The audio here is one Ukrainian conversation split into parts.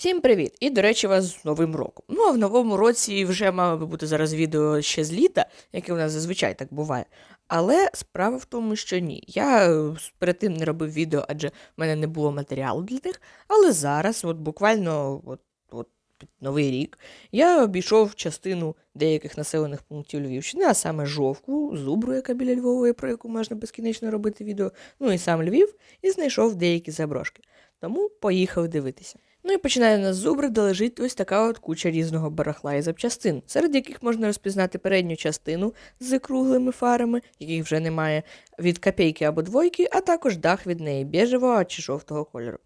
Всім привіт! І, до речі, вас з Новим роком. Ну, а в новому році вже мало би бути зараз відео ще з літа, яке у нас зазвичай так буває. Але справа в тому, що ні. Я е, перед тим не робив відео, адже в мене не було матеріалу для них. Але зараз, от буквально от, от під Новий рік, я обійшов частину деяких населених пунктів Львівщини, а саме Жовку, Зубру, яка біля Львової, про яку можна безкінечно робити відео, ну і сам Львів, і знайшов деякі заброшки. Тому поїхав дивитися. Ну і починає на зубри, де лежить ось така от куча різного барахла і запчастин, серед яких можна розпізнати передню частину з круглими фарами, яких вже немає, від копійки або двойки, а також дах від неї біжевого чи жовтого кольору.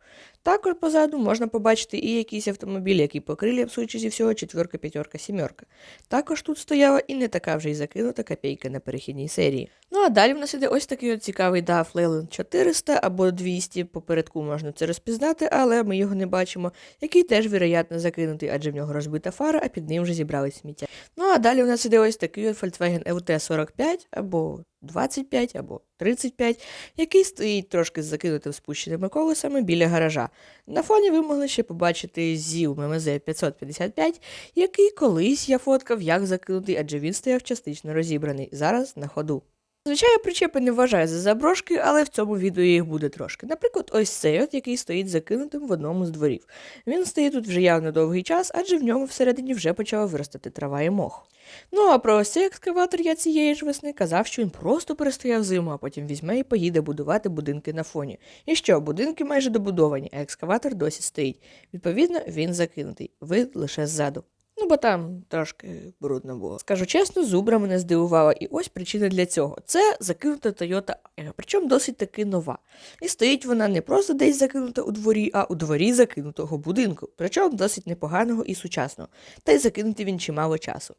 Також позаду можна побачити і якийсь автомобіль, який по крилям, судячи зі всього, четверка, п'ятерка, сімерка. Також тут стояла і не така вже й закинута копійка на перехідній серії. Ну а далі в нас іде ось такий от цікавий DAF Leyland 400 або 200, попередку можна це розпізнати, але ми його не бачимо, який теж, вероятно, закинутий, адже в нього розбита фара, а під ним вже зібрали сміття. Ну а далі у нас іде ось такий от Volkswagen LT 45 або 25 або 35, який стоїть трошки з закинутим спущеними колесами біля гаража. На фоні ви могли ще побачити зів ММЗ 555, який колись я фоткав як закинутий, адже він стояв частично розібраний, зараз на ходу. Звичайно, причепи не вважаю за заброшки, але в цьому відео їх буде трошки. Наприклад, ось цей от, який стоїть закинутим в одному з дворів. Він стоїть тут вже явно довгий час, адже в ньому всередині вже почала виростати трава і мох. Ну а про ось цей екскаватор я цієї ж весни казав, що він просто перестояв зиму, а потім візьме і поїде будувати будинки на фоні. І що, будинки майже добудовані, а екскаватор досі стоїть. Відповідно, він закинутий, вид лише ззаду. Ну, бо там трошки брудно було. Скажу чесно, зубра мене здивувала, і ось причина для цього. Це закинута Toyota Aygo, причому досить таки нова. І стоїть вона не просто десь закинута у дворі, а у дворі закинутого будинку, причому досить непоганого і сучасного. Та й закинути він чимало часу.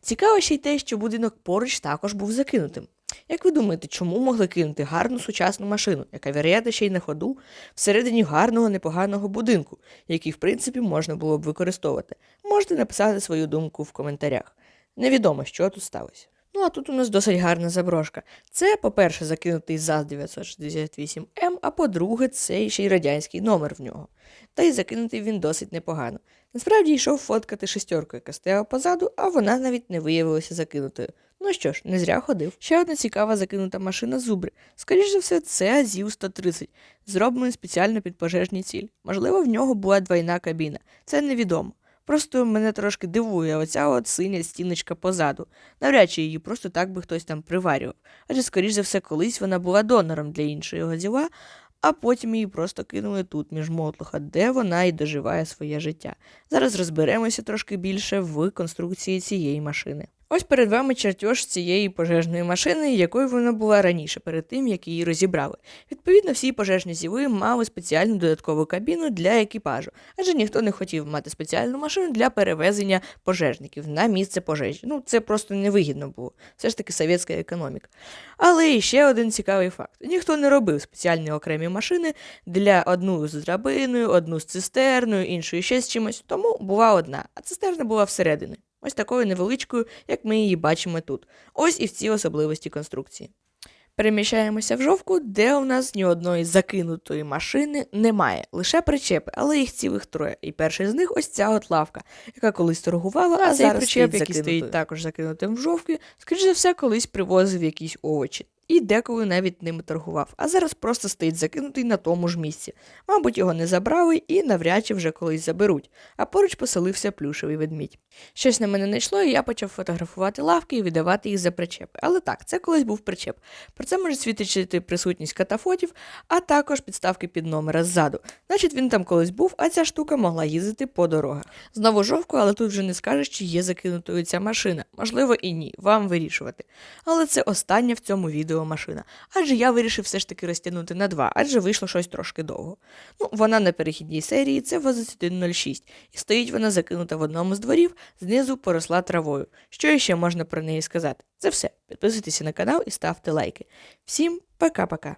Цікаво ще й те, що будинок поруч також був закинутим. Як ви думаєте, чому могли кинути гарну сучасну машину, яка вероятно ще й на ходу, всередині гарного непоганого будинку, який, в принципі, можна було б використовувати? Можете написати свою думку в коментарях. Невідомо, що тут сталося. Ну, а тут у нас досить гарна заброшка. Це, по-перше, закинутий ЗАЗ 968М, а по-друге, це ще й радянський номер в нього. Та й закинутий він досить непогано. Насправді йшов фоткати шестерку, яка стояла позаду, а вона навіть не виявилася закинутою. Ну що ж, не зря ходив. Ще одна цікава закинута машина зубри. Скоріше за все, це ЗІУ 130, зроблений спеціально під пожежні ціль. Можливо, в нього була двойна кабіна. Це невідомо. Просто мене трошки дивує оця от синя стіночка позаду. Навряд чи її просто так би хтось там приварював. Адже, скоріш за все, колись вона була донором для іншого діла, а потім її просто кинули тут, між мотлуха, де вона і доживає своє життя. Зараз розберемося трошки більше в конструкції цієї машини. Ось перед вами чертеж цієї пожежної машини, якою вона була раніше, перед тим як її розібрали. Відповідно, всі пожежні зіви мали спеціальну додаткову кабіну для екіпажу, адже ніхто не хотів мати спеціальну машину для перевезення пожежників на місце пожежі. Ну це просто невигідно було. Все ж таки совєтська економіка. Але ще один цікавий факт: ніхто не робив спеціальні окремі машини для одну з драбиною, одну з цистерною, іншої ще з чимось. Тому була одна, а цистерна була всередині. Ось такою невеличкою, як ми її бачимо тут. Ось і в цій особливості конструкції. Переміщаємося в жовку, де у нас ні одної закинутої машини немає, лише причепи, але їх цілих троє. І перший з них ось ця от лавка, яка колись торгувала, а, А цей зараз причеп, який стоїть також закинутим в жовки, скоріш за все, колись привозив якісь овочі. І деколи навіть ними торгував, а зараз просто стоїть закинутий на тому ж місці. Мабуть, його не забрали і навряд чи вже колись заберуть, а поруч поселився плюшевий ведмідь. Щось на мене не йшло, і я почав фотографувати лавки і віддавати їх за причепи. Але так, це колись був причеп. Про це може свідчити присутність катафотів, а також підставки під номера ззаду. Значить, він там колись був, а ця штука могла їздити по дорогах. Знову жовку, але тут вже не скажеш, чи є закинутою ця машина. Можливо, і ні, вам вирішувати. Але це остання в цьому відео машина. Адже я вирішив все ж таки розтягнути на два, адже вийшло щось трошки довго. Ну, вона на перехідній серії, це ВАЗ-106, і стоїть вона закинута в одному з дворів, знизу поросла травою. Що ще можна про неї сказати? Це все. Підписуйтеся на канал і ставте лайки. Всім пока-пока.